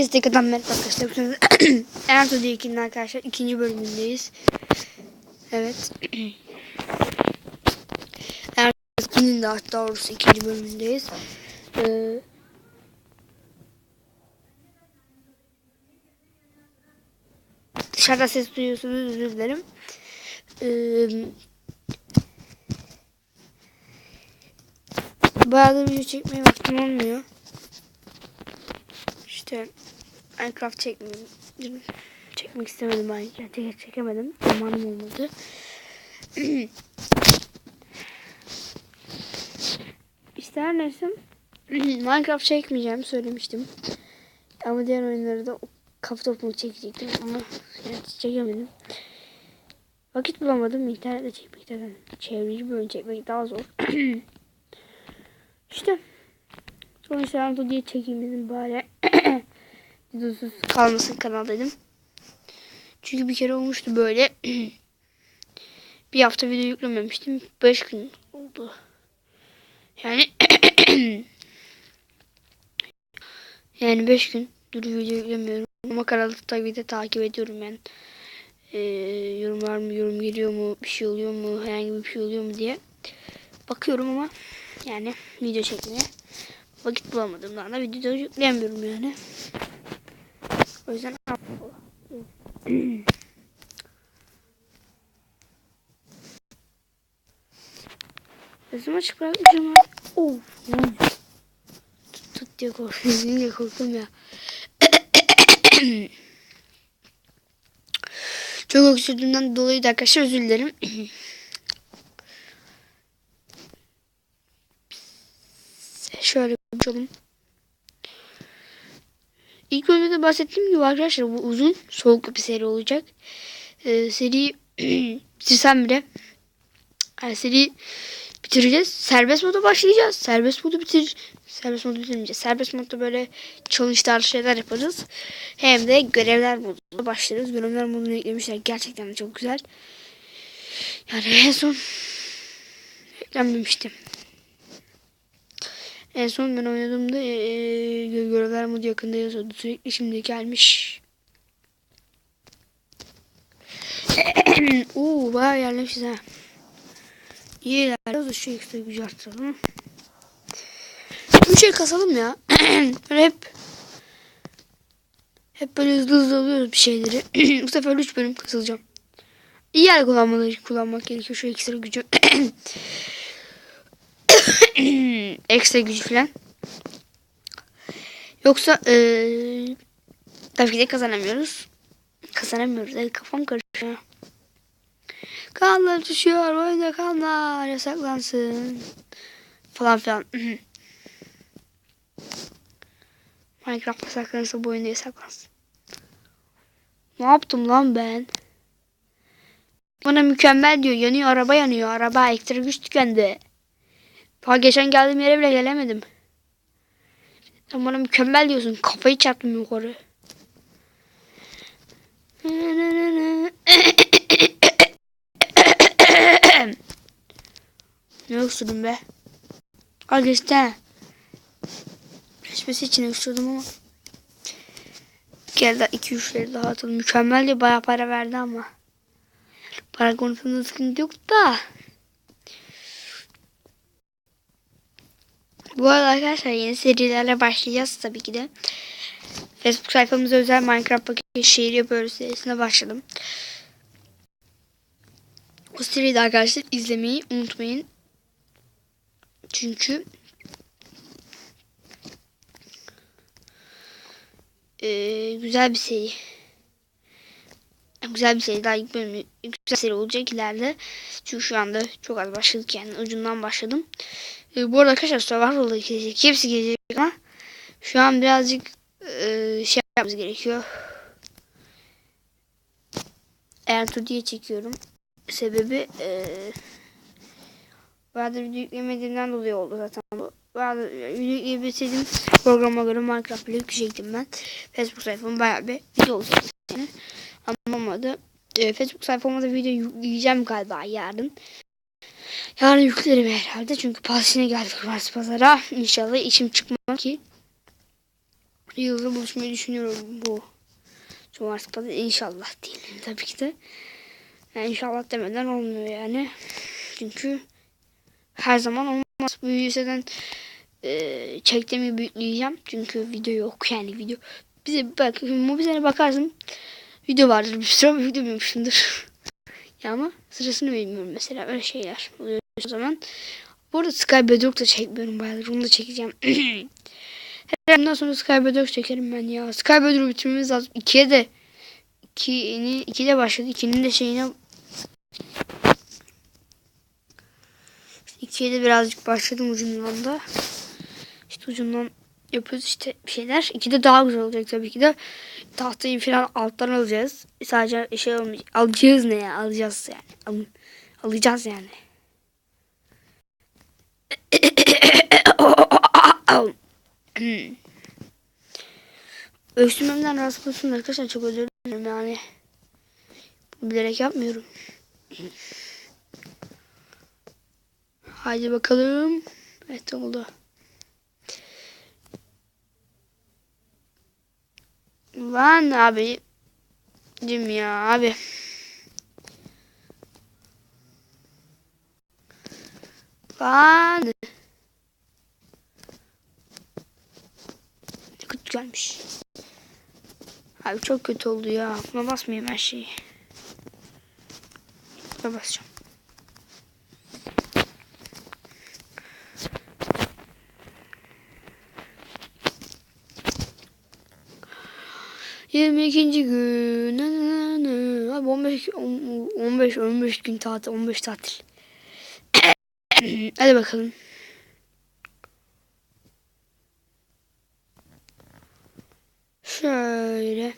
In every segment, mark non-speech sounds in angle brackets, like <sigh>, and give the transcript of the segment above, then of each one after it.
Herkese tekrardan merhaba arkadaşlar. Ertuğrul 2'nin arkadaşlar ikinci bölümündeyiz. Evet. <clears throat> Ertuğrul 2'nin de hatta doğrusu ikinci bölümündeyiz. Ee, dışarıda ses duyuyorsunuz özür dilerim. Ee, Bayağı video çekmeye vaktim olmuyor. İşte Minecraft çekmedim. Çekmek istemedim. Çek çekemedim. Zamanım olmadı. <clears throat> işte her neyse. <clears throat> Minecraft çekmeyeceğim söylemiştim. Ama diğer oyunları da kafa topumu çekecektim ama yani çekemedim. Vakit bulamadım. İnternette çekmekten çevreci bölüm çekmek daha zor. <clears throat> işte Sonuçta diye çekeyim dedim bari. Videosuz kalmasın kanaldaydım. Çünkü bir kere olmuştu böyle. <clears throat> bir hafta video yüklememiştim. 5 gün oldu. Yani <clears throat> yani 5 gün dur video yüklemiyorum. Ama kanalı tabii de takip ediyorum ben. Ee, yorum var mı, yorum geliyor mu, bir şey oluyor mu, herhangi bir şey oluyor mu diye bakıyorum ama yani video çekmeye vakit bulamadığımdan da video yükleyemiyorum yani. O yüzden Gözümü açık bırakmışım lan. Oh. Tut, tut diye korktum. <laughs> diye korktum ya. <clears throat> Çok öksürdüğümden dolayı da arkadaşlar özür dilerim. <clears throat> Şöyle konuşalım. İlk bölümde de bahsettiğim gibi arkadaşlar bu uzun soğuk bir seri olacak. Ee, seri bitirsem <clears throat> bile yani seri bitireceğiz. Serbest moda başlayacağız. Serbest modu bitir serbest modu bitirmeyeceğiz. Serbest modda böyle challenge şeyler yaparız. Hem de görevler modunda başlarız. Görevler modunu eklemişler. Gerçekten de çok güzel. Yani en son eklenmemiştim. En son ben oynadığımda ee, görevler modu yakında yazıyordu. Sürekli şimdi gelmiş. <clears throat> Uuu bayağı yerlemişiz ha. İyi ilerliyoruz. Şu ekstra gücü arttıralım. Bir şey kasalım ya. <clears throat> hep hep böyle hızlı hızlı alıyoruz bir şeyleri. <clears throat> Bu sefer 3 bölüm kasılacağım. İyi yer kullanmaları kullanmak gerekiyor şu ekstra gücü. <coughs> ekstra gücü falan. Yoksa ee, tabii ki de kazanamıyoruz. Kazanamıyoruz. Evet, kafam karışıyor. Kanlar düşüyor. Oyunda kanlar yasaklansın. Falan filan. <coughs> Minecraft yasaklanırsa bu oyunda yasaklansın. Ne yaptım lan ben? Bana mükemmel diyor. Yanıyor araba yanıyor. Araba ekstra güç tükendi. Daha geçen geldiğim yere bile gelemedim. Sen bana mükemmel diyorsun. Kafayı çarptım yukarı. ne öksürdüm be? Al geçti. Geçmesi için öksürdüm ama. Gel de 2-3'leri daha atalım. Mükemmel diye bayağı para verdi ama. Para konusunda sıkıntı yok da. Bu arada arkadaşlar yeni serilerle başlayacağız tabii ki de. Facebook sayfamıza özel Minecraft paketi şehir yapıyoruz serisine başladım. O seriyi de arkadaşlar izlemeyi unutmayın. Çünkü ee, güzel bir seri. Güzel bir seri daha ilk bölümü güzel seri olacak ileride. Çünkü şu anda çok az başladık yani ucundan başladım. E, bu arada arkadaşlar Survival'da gelecek. Hepsi gelecek ama şu an birazcık e, şey yapmamız gerekiyor. Enter diye çekiyorum. Sebebi e, bayağı video yüklemediğimden dolayı oldu zaten bu. Bayağı video yükleyebilseydim programa göre Minecraft bile yükleyecektim ben. Facebook sayfam bayağı bir video olacak. Ama olmadı. E, Facebook sayfama da video yükleyeceğim galiba yarın. Yarın yüklerim herhalde çünkü pasine geldik cumartesi pazara. İnşallah işim çıkmaz ki. Yılda buluşmayı düşünüyorum bu. Cumartesi da inşallah diyelim tabii ki de. Yani inşallah demeden olmuyor yani. Çünkü her zaman olmaz. Bu yüzden e, çektiğimi büyükleyeceğim. Çünkü video yok yani video. Bize bak mobizene bakarsın video vardır. Bir bir video bilmişimdir. Ya ama sırasını bilmiyorum mesela öyle şeyler oluyor o zaman. Bu arada Skybedrock da çekmiyorum bayağıdır. Onu da çekeceğim. <clears throat> Herhalde bundan sonra Skybedrock çekerim ben ya. Skybedrock bitirmemiz lazım. İkiye de ikini, ikide başladı. İkinin de şeyine İkiye de birazcık başladım ucundan da. İşte ucundan yapıyoruz işte bir şeyler. İkide daha güzel olacak tabii ki de. Tahtayı falan alttan alacağız. Sadece şey. Alacağız ne ya? Alacağız yani. Al, alacağız yani. Hmm. Öksürmemden rahatsız olsun arkadaşlar çok özür dilerim yani. Bilerek yapmıyorum. Haydi bakalım. Evet oldu. Lan abi. Dim ya abi. Lan. Kötü gelmiş. Abi çok kötü oldu ya. Buna basmayayım her şeyi. Buna basacağım. Yirmi ikinci gün. Abi 15, 15, 15 gün tatil, 15 tatil. <coughs> Hadi bakalım. Şöyle.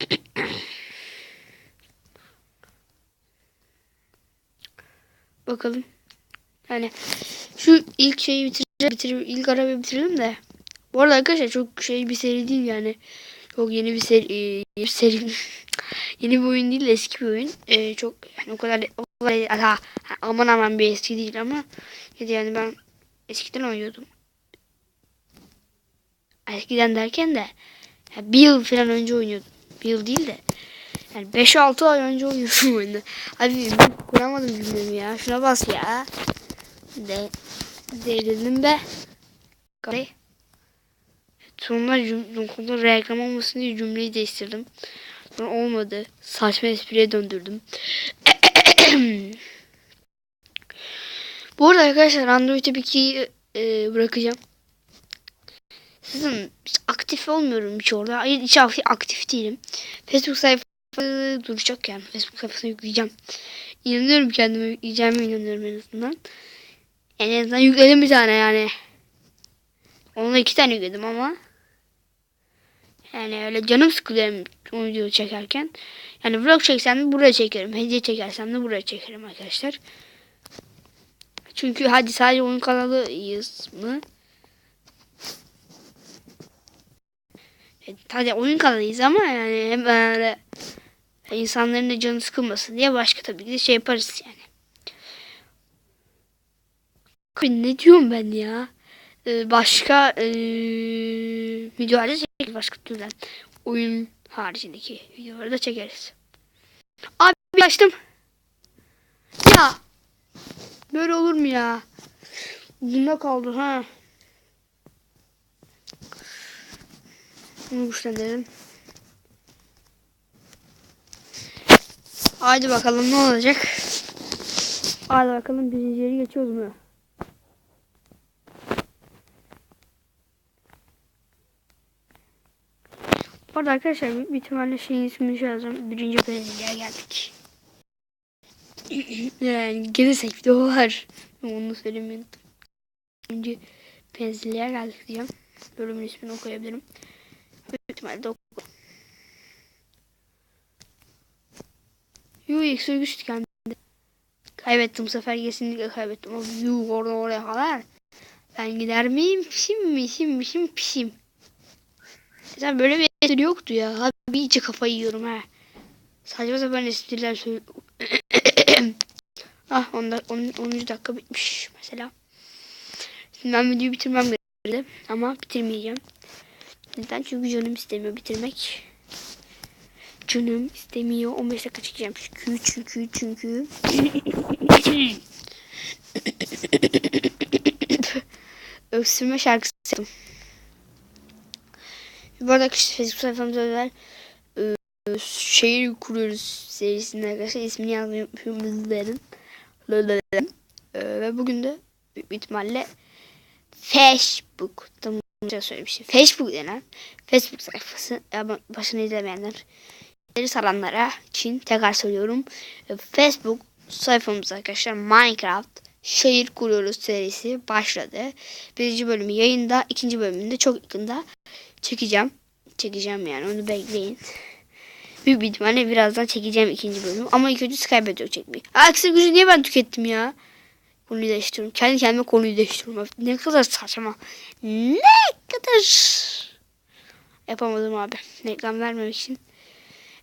<coughs> Bakalım. Yani şu ilk şeyi bitireceğim. Bitir, ilk arabayı bitirelim de. Bu arada arkadaşlar çok şey bir seri değil yani. Çok yeni bir seri. Bir seri. <laughs> yeni bir oyun değil eski bir oyun. Ee, çok yani o kadar o kadar aha, aman aman bir eski değil ama yani ben eskiden oynuyordum. Eskiden derken de yani bir yıl falan önce oynuyordum. Bir yıl değil de yani 5-6 ay önce oynuyordum oyunu. Abi kuramadım cümlemi ya. Şuna bas ya. De, de dedim be. Kare. Sonra cümle reklam olmasın diye cümleyi değiştirdim. Sonra olmadı. Saçma espriye döndürdüm. Bu arada arkadaşlar Android tabii ki e, bırakacağım. Sizin aktif olmuyorum hiç orada. Hiç aktif değilim. Facebook sayfası duracak yani. Facebook sayfasına yükleyeceğim. İnanıyorum kendime yükleyeceğime inanıyorum en azından. En azından yükledim bir tane yani. Onunla iki tane yükledim ama. Yani öyle canım sıkılıyor o videoyu çekerken. Yani vlog çeksem de buraya çekerim. Hediye çekersem de buraya çekerim arkadaşlar. Çünkü hadi sadece oyun kanalıyız mı? Hadi oyun kanalıyız ama yani hem böyle insanların da canı sıkılmasın diye başka tabii ki de şey yaparız yani. Ne diyorum ben ya? Ee, başka ee, videolarda çekeriz başka türden. Oyun haricindeki videoları da çekeriz. Abi açtım. Ya. Böyle olur mu ya? Bunda kaldı ha. Bunu güçlendirelim. Haydi bakalım ne olacak. Haydi bakalım birinci yeri geçiyoruz mu? Orada arkadaşlar bir ihtimalle şeyin ismini şey yazacağım. Birinci belediye geldik. <clears throat> yani gelirsek bir de o var. Onu söylemeyi. Birinci Pensilya geldik diyeceğim. Bölümün ismini okuyabilirim. Büyük ihtimalle de. Yuh eksi güç tükendi. Kaybettim bu sefer kesinlikle kaybettim. Ama yuh oradan oraya kadar. Ben gider miyim? Pişim mi? Pişim mi? Pişim pişim. Sen böyle bir espri yoktu ya. Abi iyice kafayı yiyorum ha. Saçma sapan espriler söylüyorum. <coughs> Ah 10, 10, 10. dakika bitmiş mesela. Şimdi ben videoyu bitirmem gerekirdi. Ama bitirmeyeceğim. Neden? Çünkü canım istemiyor bitirmek. Canım istemiyor. 15 dakika çekeceğim. Çünkü çünkü çünkü. <coughs> Öksürme şarkısı yaptım. Bu arada arkadaşlar Facebook sayfamıza özel e, şehir kuruyoruz serisinde arkadaşlar ismini yazmayı unutmayın. Ve bugün de büyük ihtimalle Facebook tam söylemiştim. Facebook denen Facebook sayfası ama başını izlemeyenler ileri saranlara için tekrar söylüyorum. Facebook sayfamız arkadaşlar Minecraft şehir kuruyoruz serisi başladı. Birinci bölümü yayında, ikinci bölümünde çok yakında çekeceğim. Çekeceğim yani onu bekleyin. Büyük bir ihtimalle birazdan çekeceğim ikinci bölümü. Ama ilk önce Skype yok çekmeyi. Aa, gücü niye ben tükettim ya? Konuyu değiştiriyorum. Kendi kendime konuyu değiştiriyorum. Ne kadar saçma. Ne kadar yapamadım abi. Reklam vermemek için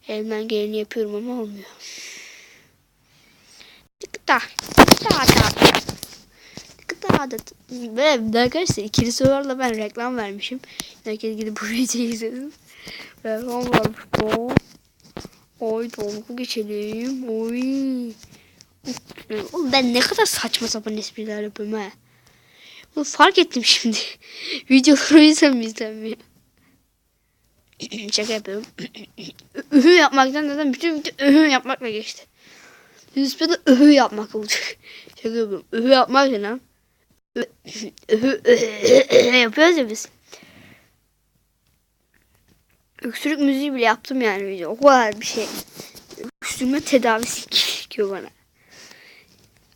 elimden geleni yapıyorum ama olmuyor. Tıkıta. Tıkıta. Tıkıta. Ve arkadaşlar ikili sorularla ben reklam vermişim. Herkes gidip bu videoyu izlesin. Reklam varmış bu. Oy dolgu geçelim. Oy. Oğlum ben ne kadar saçma sapan espriler yapıyorum ha. Bunu fark ettim şimdi. <laughs> Videoları izlem izlemiyor. <clears throat> Şaka yapıyorum. <clears throat> Ühü yapmaktan neden bütün video ühü yapmakla geçti. De ühü yapmak olacak. <laughs> Şaka yapıyorum. Ühü yapmak ne lan? Yapıyoruz ya biz. Öksürük müziği bile yaptım yani video. O kadar bir şey. Öksürme tedavisi gerekiyor bana.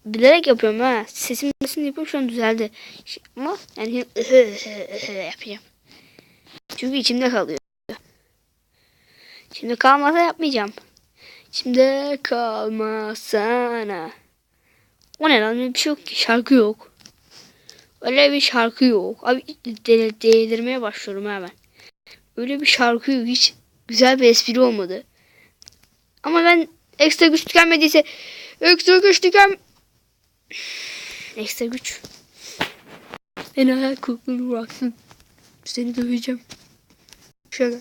Bilerek yapıyorum ha. Sesim nasıl yapıyorum şu an düzeldi. Ama yani yapacağım. Çünkü içimde kalıyor. Şimdi kalmasa yapmayacağım. Şimdi kalmasana. O ne lan bir şey yok ki. Şarkı yok. Öyle bir şarkı yok. Abi de değdirmeye başlıyorum hemen. Öyle bir şarkı yok. Hiç güzel bir espri olmadı. Ama ben ekstra güç tükenmediyse ekstra güç tüken ekstra güç beni hayal kırıklığına bıraksın. Seni döveceğim. Şöyle.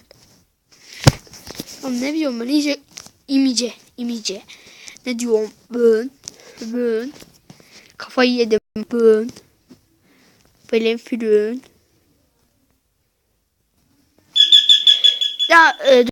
Oğlum ne diyorum ben iyice imice imice. Ne diyorum ben ben kafayı yedim ben benim filin ya e,